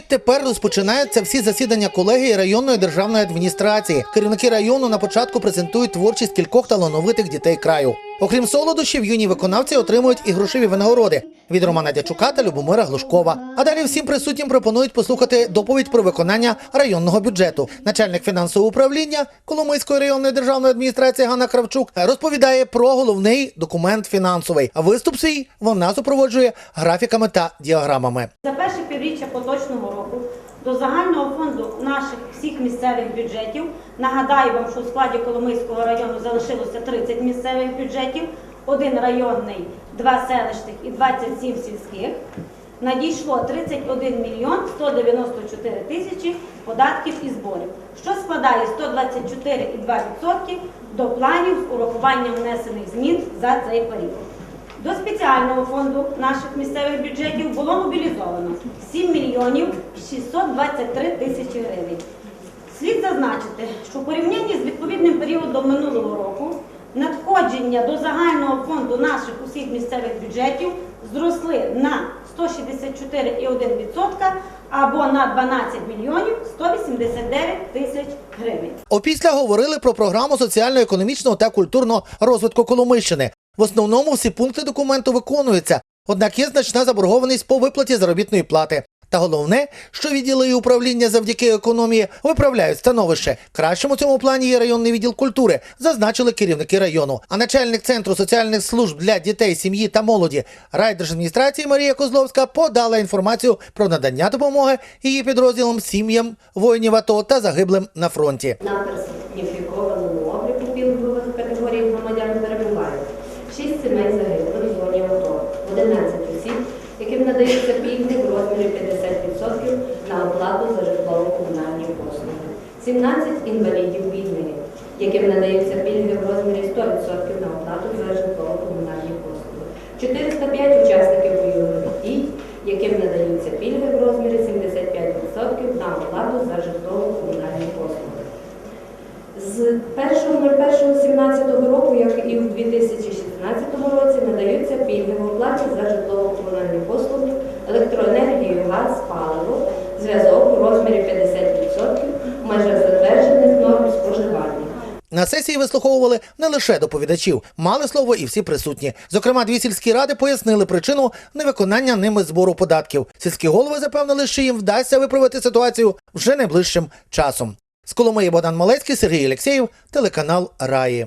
тепер розпочинаються всі засідання колегії районної державної адміністрації. Керівники району на початку презентують творчість кількох талановитих дітей краю. Окрім солодощів, юні виконавці отримують і грошові винагороди від Романа Дячука та Любомира Глушкова. А далі всім присутнім пропонують послухати доповідь про виконання районного бюджету. Начальник фінансового управління Коломийської районної державної адміністрації Ганна Кравчук розповідає про головний документ фінансовий. А виступ свій вона супроводжує графіками та діаграмами. За перше півріччя поточного року до загального фонду наших всіх місцевих бюджетів нагадаю вам, що у складі Коломийського району залишилося 30 місцевих бюджетів, один районний, два селищних і 27 сільських. Надійшло 31 мільйон 194 тисячі податків і зборів, що складає 124,2% до планів з урахуванням внесених змін за цей період. До спеціального фонду наших місцевих бюджетів було мобілізовано 7 мільйонів 623 тисячі гривень. Слід зазначити, що в порівнянні з відповідним періодом минулого року надходження до загального фонду наших усіх місцевих бюджетів зросли на 164,1% або на 12 мільйонів 189 тисяч гривень. Опісля говорили про програму соціально-економічного та культурного розвитку Коломийщини. В основному всі пункти документу виконуються, однак є значна заборгованість по виплаті заробітної плати. Та головне, що відділи і управління завдяки економії виправляють становище. Кращим у цьому плані є районний відділ культури, зазначили керівники району. А начальник центру соціальних служб для дітей, сім'ї та молоді райдержадміністрації Марія Козловська подала інформацію про надання допомоги її підрозділам сім'ям воїнів АТО та загиблим на фронті. На сімей загиблих в зоні АТО, 11 осіб, яким надаються пільги в розмірі 50% на оплату за житлово-комунальні послуги, 17 інвалідів війни, яким надаються пільги в розмірі 100% на оплату за житлово-комунальні послуги, 405 учасників бойових дій, яким надаються пільги в розмірі 75% на оплату за житлово-комунальні послуги. З 1.01.17 року, як і в 2016 році, надаються пільги в оплаті за житлово-комунальні послуги, електроенергію, газ, паливо, зв'язок у розмірі 50% в межах затверджених норм споживання. На сесії вислуховували не лише доповідачів, мали слово і всі присутні. Зокрема, дві сільські ради пояснили причину невиконання ними збору податків. Сільські голови запевнили, що їм вдасться виправити ситуацію вже найближчим часом. З Коломиї Богдан Малецький, Сергій Алєксєєв, телеканал Раї.